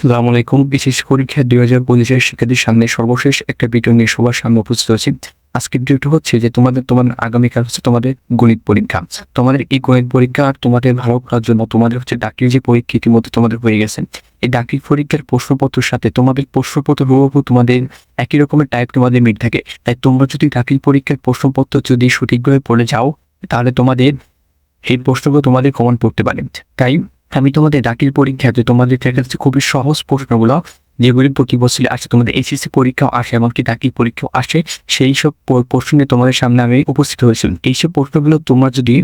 আসসালামু আলাইকুম। বিশেষ পরীক্ষা দুই হাজার পঁচিশের শিক্ষার্থীর সামনে সর্বশেষ একটা ভিডিও নিয়ে সবার সামনে উপস্থিত হয়েছি। আজকের ভিডিওটা হচ্ছে যে তোমাদের, তোমার আগামীকাল হচ্ছে তোমাদের গণিত পরীক্ষা। তোমাদের এই গণিত পরীক্ষা আর তোমাদের ভালো করার জন্য তোমাদের হচ্ছে ডাকির যে পরীক্ষা ইতিমধ্যে তোমাদের হয়ে গেছে, এই ডাকির পরীক্ষার প্রশ্নপত্রের সাথে তোমাদের প্রশ্নপত্র হুবহু তোমাদের একই রকমের টাইপ তোমাদের মিল থাকে। তাই তোমরা যদি ডাকির পরীক্ষার প্রশ্নপত্র যদি সঠিকভাবে পড়ে যাও, তাহলে তোমাদের এই প্রশ্নগুলো তোমাদের কমন পড়তে পারে। তাই আমি তোমাদের ডাকির পরীক্ষাতে তোমাদের কাছে খুবই সহজ প্রশ্নগুলো, যেগুলি প্রতি বছর আসে, তোমাদের এসএসসি পরীক্ষাও আসে, এমনকি ডাকির পরীক্ষাও আসে, সেই সব প্রশ্ন তোমাদের সামনে আমি উপস্থিত হয়েছিলাম। এইসব প্রশ্নগুলো তোমরা যদি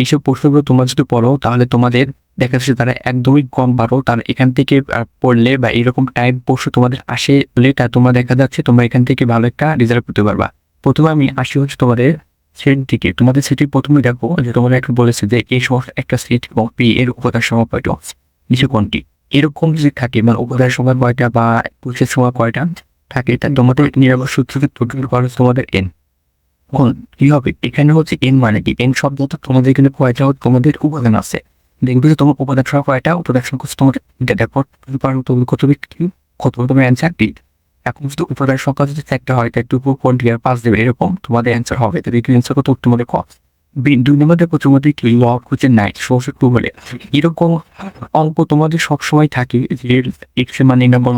এইসব প্রশ্নগুলো তোমরা যদি পড়ো, তাহলে তোমাদের দেখা যাচ্ছে তারা একদমই কম পারো। তার এখান থেকে পড়লে বা এরকম টাইপ প্রশ্ন তোমাদের আসে বলে তা তোমরা দেখা যাচ্ছে, তোমরা এখান থেকে ভালো একটা রেজাল্ট করতে পারবা। প্রথমে আমি আসি হচ্ছে তোমাদের সেট থেকে তোমাদের সেটি প্রথমে দেখো যে তোমরা একটু বলেছে যে এই সমস্ত একটা সেট এবং পি এর উপাদান সময় কয়টা? নিচে কোনটি? এরকম যদি থাকে মানে উপাদান সময় কয়টা বা পুরুষের সময় কয়টা থাকে, তা তোমাদের নিরাপদ সূত্রকে টোটাল খরচ তোমাদের এন কোন কি হবে? এখানে হচ্ছে এন মানে কি? এন শব্দটা তোমাদের এখানে কয়টা তোমাদের উপাদান আছে। দেখবে যে তোমার উপাদান সংখ্যা কয়টা? উপাদান সংখ্যা তোমাদের দেখো, তুমি তুমি কত তোমার অ্যান্সার দিই। এখন যদি উপাদান সংখ্যা যদি একটা হয় তা টু কোনটি আর পাঁচ দেবে? এরকম তোমাদের অ্যান্সার হবে। তাহলে এখানে অ্যান্সার কত তোমাদের ক। দুই নম্বর তোমাদের কি হচ্ছে নাইট সমস্যা টু বলে। এরকম অঙ্ক তোমাদের সবসময় থাকে যে এক্স মানে নম্বর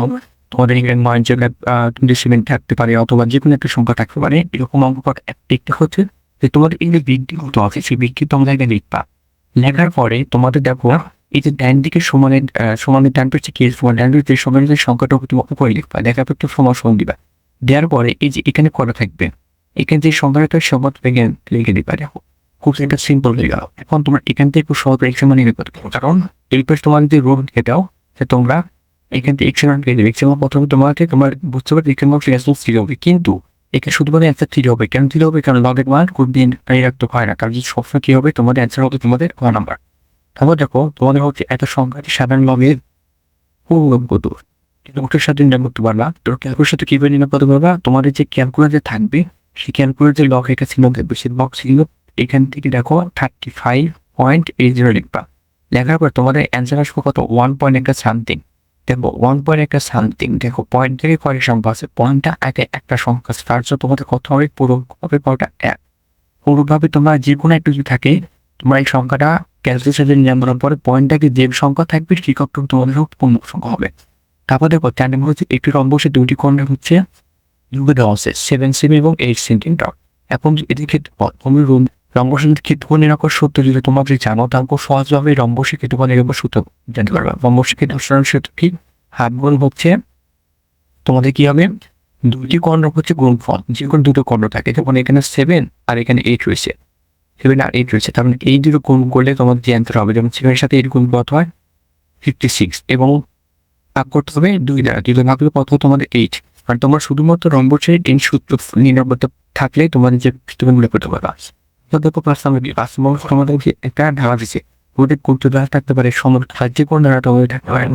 তোমাদের এখানে নয় জায়গায় টোয়েন্টি সেভেন থাকতে পারে অথবা যে কোনো একটা সংখ্যা থাকতে পারে। এরকম অঙ্ক একটা হচ্ছে যে তোমাদের যে বৃদ্ধি কত আছে, সেই বৃদ্ধি তোমরা এখানে লিখবা লেখার পরে তোমাদের দেখো এই যে ডান দিকে সমানের সমানের ডান পেয়েছে কি? সমান ডান পেয়েছে সমানের যে সংখ্যাটা তুমি উপরে লিখবা। পর একটু সমান সমান দিবা। দেওয়ার পরে এই যে এখানে করা থাকবে, এখানে যে সংখ্যাটা সমান থেকে লিখে দিবা। দেখো, খুব একটা সিম্পল হয়ে গেল। এখন তোমার এখান থেকে খুব সহজ এক্স মানে লিখতে পারো। কারণ এই তোমার যদি রোড লিখে দাও যে তোমরা এখান থেকে এক্স মান দেবে এক্স মান প্রথমে তোমাকে, তোমার বুঝতে পারবে এখানে মার্কস রেসপন্স থ্রি হবে। কিন্তু এখানে শুধুমাত্র অ্যান্সার থ্রি হবে। কেন থ্রি হবে? কারণ লগের মান খুব দিন রাখতে হয় না। কারণ সবসময় কি হবে? তোমাদের অ্যান্সার হবে তোমাদের ওয়ান নাম্বার তারপর দেখো, তোমাদের হচ্ছে এত সংখ্যাটি সাধারণ লগের পূর্ণ কত ওটার সাথে নির্ণয় করতে পারবা তো ক্যালকুলের সাথে কীভাবে নির্ণয় করতে পারবা? তোমাদের যে ক্যালকুলেটার থাকবে, সেই ক্যালকুলেটার যে লগ এটা ছিল থাকবে সেই লগ ছিল এখান থেকে দেখো thirty five point eight zero লিখবা। লেখার পর তোমাদের অ্যান্সার আসবে কত? ওয়ান পয়েন্ট একটা সামথিং দেখো ওয়ান পয়েন্ট একটা সামথিং দেখো পয়েন্ট থেকে কয়টা সংখ্যা আছে? পয়েন্টটা আগে একটা সংখ্যা আছে। তার জন্য তোমাদের কত হবে? পুরো হবে কয়টা? এক। পুরোভাবে তোমরা যে কোনো একটা যদি থাকে তোমরা এই সংখ্যাটা ক্যালকুলেশন করার পরে পয়েন্টটাকে যে সংখ্যা থাকবে সেই কত তোমাদের পূর্ণ সংখ্যা হবে। তারপর দেখো, চার নম্বর হচ্ছে একটি রম্বসের দুটি কোণে হচ্ছে দুটো সেভেন সেমি এবং এইট সেন্টিমিটার এখন এদের ক্ষেত্রে রুম রম্বসের ক্ষেত্রফল নিরাকর সূত্র যদি যদি জানো, তাহলে সহজভাবে রম্বসের ক্ষেত্রফল নিরাকর সূত্র জানতে পারবে। রম্বসের ক্ষেত্রফল সূত্র কি? হাফ গুণ হচ্ছে তোমাদের কি হবে? দুটি কর্ণ হচ্ছে গুণফল, যে কোনো দুটো কর্ণ থাকে। যেমন এখানে সেভেন আর এখানে এইট রয়েছে। সেভেন আর এইট রয়েছে। তার মানে এই দুটো গুণ করলে তোমাদের যে অ্যান্সার হবে, যেমন সেভেনের সাথে এইট গুণ কত হয় ফিফটি সিক্স এবং ভাগ করতে হবে দুই দ্বারা। দুই ভাগ করলে কত তোমাদের এইট কারণ তোমরা শুধুমাত্র রম্বসের এই সূত্র করতে থাকলে তোমাদের যে পৃষ্ঠভূমিগুলো করতে পারবা। তো দেখো কি পাঁচ নম্বর তোমাদের যে একটা ধারা দিচ্ছে ওদের করতে ধারা থাকতে পারে? সমতা, যে কোনো ধারাটা ওই থাকতে পারে।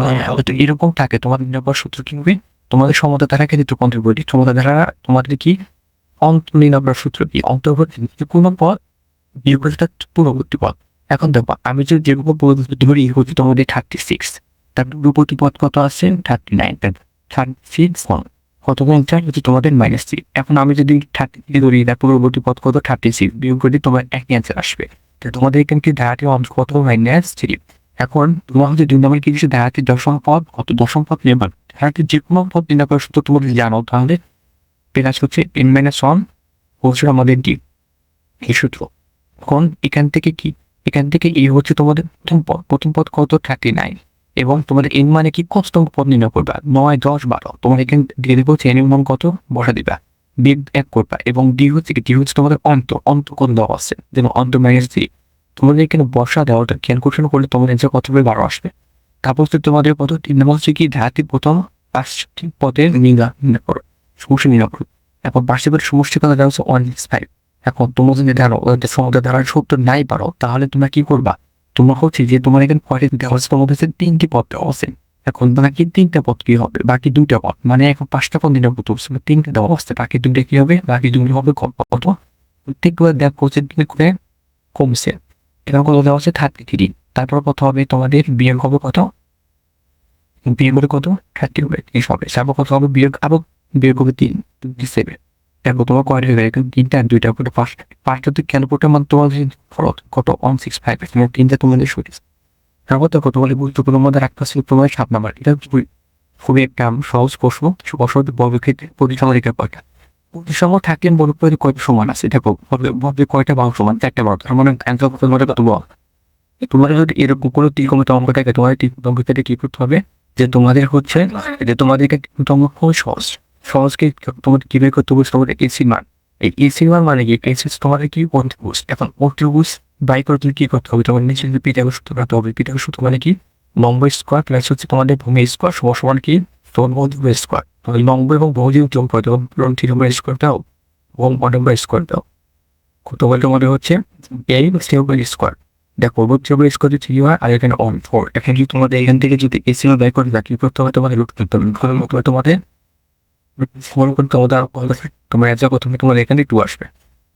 তো এরকম থাকে, তোমাদের নিরাপদ সূত্র কি হবে? তোমাদের সমতা ধারা ক্ষেত্রে বইটি সমতা ধারা তোমাদের কি? অন্ত অন্তর্নির্ভর সূত্র কি? অন্তর্বর্তী যে কোনো পদ বিপরীতটা পূর্ববর্তী পদ। এখন দেখো, আমি যদি যেগুলো পূর্ববর্তী ধরি হচ্ছে তোমাদের থার্টি সিক্স তার পূর্ববর্তী পদ কত আছে? থার্টি নাইন থার্টি সিক্স কত পঞ্চাশ? হচ্ছে তোমাদের মাইনাস থ্রি এখন আমি যদি থার্টি থ্রি ধরি, তার পূর্ববর্তী পদ কত? থার্টি সিক্স বিয়োগ করে তোমার একই অ্যান্সার আসবে। তো তোমাদের এখানে কি ধারাটি অংশ কত? মাইনাস থ্রি এখন তোমার হচ্ছে দুই নম্বর কি দিচ্ছে ধারাটি দশম পদ। কত? দশম পদ নির্মাণ ধারাটি যে কোনো পদ নির্ণয় করার সূত্র তোমরা জানো তাহলে পেলাস হচ্ছে এন মাইনাস ওয়ান হচ্ছে আমাদের ডি এই সূত্র। এখন এখান থেকে কি, এখান থেকে এই হচ্ছে তোমাদের প্রথম পদ প্রথম পদ কত? থার্টি নাইন এবং তোমাদের এন মানে কি? কত পদ নির্ণয় করবা। নয়, দশ, বারো। তোমার এখানে দিয়ে দেবো হচ্ছে এন এর মান কত? বসা দিবা। বিগ এক করবা। এবং ডি হচ্ছে ডি হচ্ছে তোমাদের অন্ত অন্ত কোন দেওয়া আছে? যেমন অন্ত মাইনাস থ্রি তোমাদের এখানে বসা দেওয়াটা ক্যালকুলেশন করলে তোমাদের অ্যান্সার কত হবে? বারো আসবে। তারপর হচ্ছে তোমাদের কত? তিন নম্বর হচ্ছে কি? ধারাটি প্রথম পাঁচটি পদের নির্ণয় করো। সমস্যা নির্ণয় করো। এখন পদের সমষ্টি কথা দেওয়া হচ্ছে ওয়ান ফাইভ এখন তোমরা যদি ধরো সমুদ্র ধারার সত্য নাই পারো, তাহলে তোমরা কি করবা? তোমরা হচ্ছে যে তোমার এখানে কয়টি দেওয়া হচ্ছে তোমাদের কাছে তিনটি পদ দেওয়া আছে। এখন বাকি তিনটা পদ কি হবে? বাকি দুইটা পদ। মানে এখন পাঁচটা পদ নির্ণয় করতে হচ্ছে তিনটা দেওয়া আছে। বাকি দুইটা কি হবে? বাকি দুইটা হবে কত? প্রত্যেকবার দেখ করছে করে কমছে। এখানে কত দেওয়া আছে? থার্টি থ্রি তারপর কত হবে তোমাদের? বিয়োগ হবে কত? বিয়োগ করে কত? থার্টি হবে। তিরিশ হবে তারপর কত হবে? বিয়োগ, আবার বিয়োগ হবে তিন। সেভেন দেখো তোমার কয়টা হয়ে গেছে? তিনটা দুইটা করে পাঁচটা পাঁচটা তুই কেন করতে মানে তোমার কত ওয়ান সিক্স ফাইভ তোমার তিনটা তোমাদের সরিস তারপর দেখো তোমাদের গুরুত্বপূর্ণ মধ্যে একটা ছিল তোমার সাত নাম্বার। এটা খুবই একটা সহজ প্রশ্ন। অসহজ বর্গক্ষেত্রে প্রতিসমারিকা কয়টা প্রতিসম থাকলে বর্গ পদ্ধতি কয়টা সমান আছে? দেখো বর্গে কয়টা সমান? চারটা বাহু। তার মানে তোমাদের কত বল তোমার যদি এরকম কোনো ত্রিকোণমিত অঙ্ক থাকে তোমার ক্ষেত্রে কি করতে হবে? যে তোমাদের হচ্ছে, যে তোমাদেরকে অঙ্ক খুবই সহজ। সহজকে তোমাদের কি বের করতে হবে তোমাদের এসি মান এই এসি মান মানে কি? এসি তোমাদের কি অন্তিভুজ এখন অন্তিভুজ বাই করে তুমি কি করতে হবে? তোমার নিচে পিটাগো সূত্র করতে হবে। পিটাগো সূত্র মানে কি? লম্ব স্কোয়ার প্লাস হচ্ছে তোমাদের ভূমি স্কোয়ার সমান কি? তোমার অন্তিভুজ স্কোয়ার লম্ব এবং ভৌজি যোগ করতে হবে থ্রি নম্বর স্কোয়ার দাও। এবং নম্বর স্কোয়ার দাও। কত বলে তোমাদের হচ্ছে? এই সিম্পল স্কোয়ার দেখো হবে স্কোয়ার থ্রি হয়, আর এখানে অন ফোর এখানে যদি তোমাদের এখান থেকে যদি এসি ব্যয় করে রাখি করতে হবে। তোমাদের রুট করতে হবে তোমাদের ফোর হবে আর তোমার অ্যান্সার প্রথমে তোমাদের এখানে টু আসবে।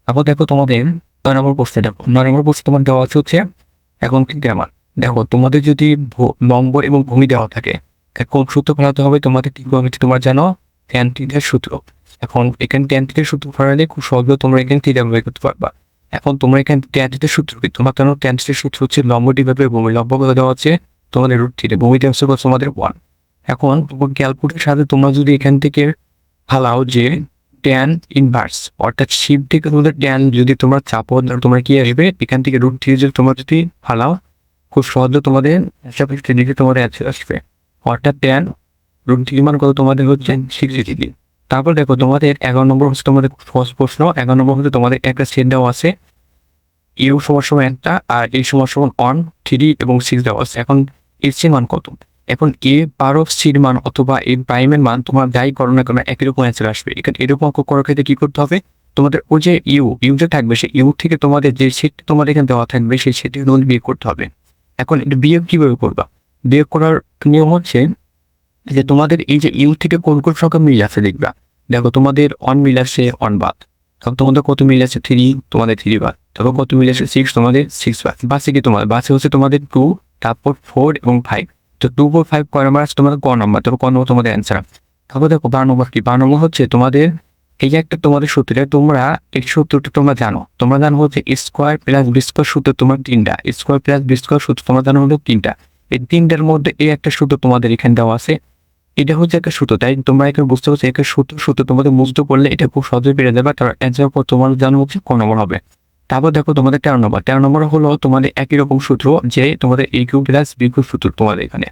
তারপর দেখো তোমাদের নয় নম্বর প্রশ্নে দেখো। নয় নম্বর প্রশ্নে তোমার দেওয়া আছে হচ্ছে, এখন কিন্তু আমার। দেখো, তোমাদের যদি নম্বর এবং ভূমি দেওয়া থাকে কোন সূত্র ফেলাতে হবে তোমাদের ত্রিকোণমিতি তোমার জানো ট্যান সূত্র। এখন এখানে ট্যান সূত্র ফেলালে খুব সহজে তোমরা এখানে থিটা বের করতে পারবা। এখন তোমরা এখানে ট্যান সূত্র কি? তোমার কেন ট্যান সূত্র হচ্ছে লম্ব ডিভাইড বাই ভূমি? লম্ব কত দেওয়া হচ্ছে তোমাদের রুট থিটা ভূমি হচ্ছে তোমাদের ওয়ান এখন তোমার ক্যালকুলেটের সাথে তোমরা যদি এখান থেকে ফালাও যে ট্যান ইনভার্স অর্থাৎ শিব থেকে তোমাদের ট্যান যদি তোমরা চাপো তোমরা কি আসবে? এখান থেকে রুট থ্রি যদি তোমরা যদি ফালাও খুব সহজে তোমাদের দিকে তোমাদের আসবে। অর্থাৎ ট্যান রুট থ্রি মান কত? তোমাদের হচ্ছে সিক্স ডিগ্রি তারপর দেখো, তোমাদের এগারো নম্বর হচ্ছে তোমাদের সহজ প্রশ্ন। এগারো নম্বর হচ্ছে তোমাদের একটা সেট দেওয়া আছে। ইউ সমান সমান একটা, আর এই সমান ওয়ান থ্রি এবং সিক্স দেওয়া আছে। এখন এর সি মান কত? এখন এ বার সির মান অথবা এ প্রাইমের মান তোমার যাই করো না কেন একই রকম অ্যান্সার আসবে। এখানে এরকম অঙ্ক করার ক্ষেত্রে কি করতে হবে? তোমাদের ওই যে ইউ ইউ যে থাকবে, সেই ইউ থেকে তোমাদের যে সেট তোমাদের এখানে দেওয়া থাকবে, সেই সেটি তোমাদের বিয়োগ করতে হবে। এখন এটা বিয়োগ কীভাবে করবা? বিয়োগ করার নিয়ম হচ্ছে যে তোমাদের এই যে ইউ থেকে কোন কোন সংখ্যা মিল আছে দেখবা। দেখো তোমাদের অন মিল আছে অন বাদ তখন তোমাদের কত মিল আছে? থ্রি তোমাদের থ্রি বাদ তারপর কত মিল আছে? সিক্স তোমাদের সিক্স বাদ বাসে কি তোমাদের? বাসে হচ্ছে তোমাদের টু তারপর ফোর এবং ফাইভ তো টু ফোর ফাইভ কয় নম্বর আছে? তোমাদের ক নম্বর তারপর ক নম্বর তোমাদের অ্যান্সার তারপর দেখো, বারো নম্বর কি? বারো নম্বর হচ্ছে তোমাদের এই একটা তোমাদের সূত্র তোমরা এই সূত্রটা তোমরা জানো। তোমরা জানো হচ্ছে স্কোয়ার প্লাস বি স্কোয়ার সূত্র তোমার তিনটা। স্কোয়ার প্লাস বি স্কোয়ার সূত্র তোমরা জানো হলো তিনটা। এই তিনটার মধ্যে এই একটা সূত্র তোমাদের এখানে দেওয়া আছে। এটা হচ্ছে একটা সূত্র, তাই তোমরা এখানে বুঝতে পারছ একটা সূত্র সূত্র তোমাদের মুগ্ধ করলে এটা খুব সহজে পেরে যাবে। তার অ্যান্সার পর তোমার জানো হচ্ছে ক নম্বর হবে। তারপর দেখো তোমাদের তেরো নম্বর। তেরো নম্বর হলো তোমাদের একই রকম সূত্র যে তোমাদের A Q plus B Q সূত্র তোমাদের এখানে।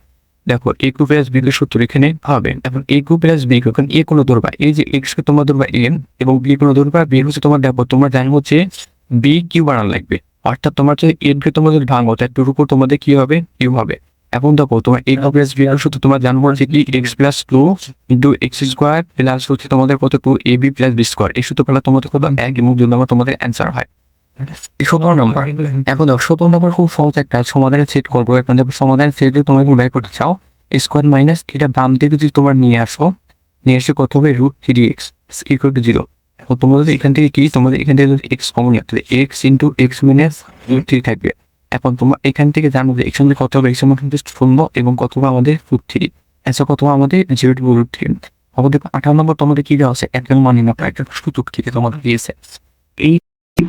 দেখো A Q plus B Q সূত্র এখানে হবে। এখন A Q plus B Q এখন এ কোনো ধরবা এই যে এক্স কে তোমরা ধরবা এন এবং বি কোনো ধরবা বি হচ্ছে তোমার দেখো, তোমরা জানো হচ্ছে বি কিউ বানান লাগবে। অর্থাৎ তোমার যদি এন কে তোমরা যদি ভাঙো, তার টুর উপর তোমাদের কি হবে? কিউ হবে। এখন দেখো, তোমার A Q plus B Q সূত্র তোমার জানব হচ্ছে কি? X plus two into X square plus হচ্ছে তোমাদের কত? Two A B plus B square এই সূত্র পেলে তোমাদের কত এক এবং নম্বর তোমাদের অ্যান্সার হয়। সমাধানের মাইনাস এটা তোমার নিয়ে আসো, নিয়ে এসে কত এখন থেকে কি তোমাদের এখান থেকে যদি এক্স কমন রাখতে এক্স এখন তোমরা এখান থেকে জানব যে এক্স কত হবে শূন্য এবং কত আমাদের রুট থ্রি এসে কত আমাদের জিরো আঠারো নম্বর তোমাদের কি দেওয়া আছে? একজন মানি না একটা সুযোগ থেকে তোমাদের দিয়েছে।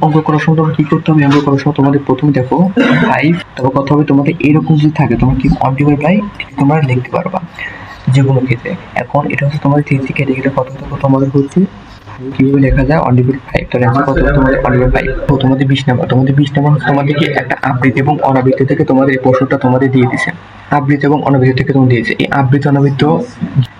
অঙ্ক করার সময় তোমার কি করতে হবে? অঙ্ক করার সময় তোমাদের প্রথমে দেখো ফাইভ তারপর কথা হবে তোমাদের এরকম যদি থাকে, তোমার কি ডিভাইড বাই তোমরা লিখতে পারবা যেগুলো ক্ষেত্রে। এখন এটা হচ্ছে তোমাদের থ্রি থেকে এটা কত তোমাদের হচ্ছে কীভাবে লেখা যায়? অন ফাইভ তাহলে আমার কত তোমাদের অন ফাইভ তো বিশ নাম্বার। তোমাদের বিশ নাম্বার তোমাদেরকে একটা আবৃত্তি এবং অনাবৃত্তি থেকে তোমাদের এই প্রশ্নটা তোমাদের দিয়ে দিছে। আবৃত্তি এবং অনাবৃত্তি থেকে তোমাদের দিয়েছে। এই আবৃত্তি, অনাবৃত্ত,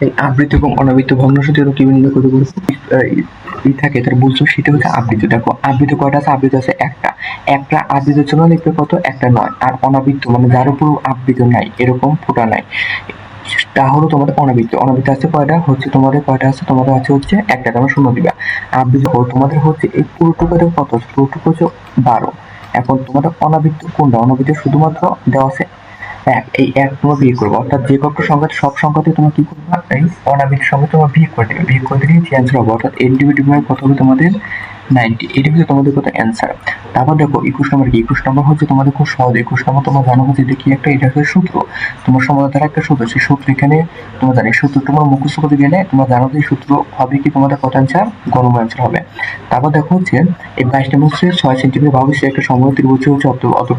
এই আবৃত্তি এবং অনাবৃত্ত ভগ্নাংশটি কীভাবে নির্ণয় করতে থাকে তার বুঝছ? সেটা হচ্ছে আবৃত্তি। দেখো, আবৃত্তি কয়টা আছে? আবৃত্তি আছে একটা। একটা আবৃত্তির জন্য লিখবে কত? একটা নয়। আর অনাবৃত্ত মানে যার উপর আবৃত্ত নাই, এরকম ফোটা নাই। তা হলো তোমাদের অনাবৃত্ত অনাবৃত্ত আছে কয়টা? হচ্ছে তোমাদের কয়টা আছে? তোমাদের আছে হচ্ছে একটা তোমরা শূন্য দিবা। আবৃত্ত তোমাদের হচ্ছে এই পুরোটুকুটা কত পুরোটুকু হচ্ছে বারো। এখন তোমাদের অনাবৃত্ত কোনটা? অনাবৃত্ত শুধুমাত্র দেওয়া আছে এক। এই এক তোমরা বিয়ে করব। অর্থাৎ যে কত সংখ্যা সব সংখ্যাতে তোমার কি করবে? এই অনাবৃত্ত সংখ্যা তোমার বিয়ে করে দেবে। বিয়ে করে দিলে চেঞ্জ হবে। অর্থাৎ এন ডিবি ডিভাইড কত হবে তোমাদের? নাইনটি, এটা হচ্ছে তোমাদের কত অ্যান্সার তারপর দেখো, একুশ নম্বর কি? একুশ নম্বর হচ্ছে তোমাদের খুব সহজ। একুশ নম্বর তোমার জানো হচ্ছে এটা একটা, এটা হচ্ছে সূত্র। তোমার সমাধান একটা সূত্র, সেই সূত্র এখানে তোমার জানো সূত্র তোমার মুখস্থ করতে গেলে তোমার জানো যে সূত্র হবে কি তোমাদের কত অ্যান্সার গণম অ্যান্সার হবে। তারপর দেখো হচ্ছে, এই বাইশ নম্বর হচ্ছে ছয় সেন্টিমিটার ভাবে সে একটা সময় ত্রিভুজ হচ্ছে অত অত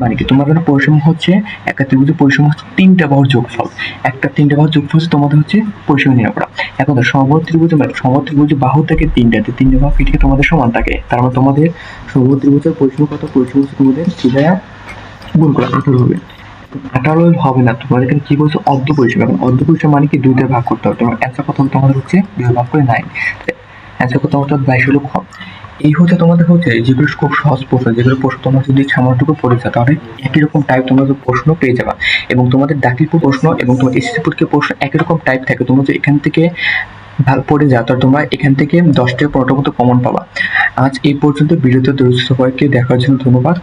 মানে কি? তোমাদের পরিসীমা হচ্ছে একটা ত্রিভুজের পরিসীমা হচ্ছে তিনটা বাহুর যোগফল। একটা তিনটা বাহুর যোগফল হচ্ছে তোমাদের হচ্ছে পরিসীমা নির্ণয় এখন সমবাহু ত্রিভুজে মানে সমবাহু ত্রিভুজে বাহু থাকে তিনটাতে তিনটা বাহু পিঠে তোমাদের সমান থাকে। তার মানে তোমাদের সমবাহু ত্রিভুজের পরিসীমা কত পরিসীমা তোমাদের সিধা গুণ করা আঠারো হবে। আঠারো হবে না, তোমাদের এখানে কি বলছে? অর্ধ পরিসীমা এখন অর্ধ পরিসীমা মানে কি? দুইটা ভাগ করতে হবে। তোমার অ্যান্সার কত তোমাদের হচ্ছে দুই ভাগ করে নাইন অ্যান্সার কত হবে বাইশ খ। এই হচ্ছে তোমাদের হচ্ছে যেগুলো খুব সহজ প্রশ্ন, যেগুলো প্রশ্ন তোমরা যদি সামান্যটুকু পড়ে যাও, তাহলে একই রকম টাইপ তোমরা প্রশ্ন পেয়ে যাবা। এবং তোমাদের দাখিলপুর প্রশ্ন এবং তোমার এসএসসি পরীক্ষার প্রশ্ন একই রকম টাইপ থাকে। তোমরা যে এখান থেকে ভালো পড়ে তোমরা এখান থেকে দশটা মতো কমন পাবা। আজ এই পর্যন্ত ভিডিওতে দর্শক সবাইকে দেখার জন্য ধন্যবাদ।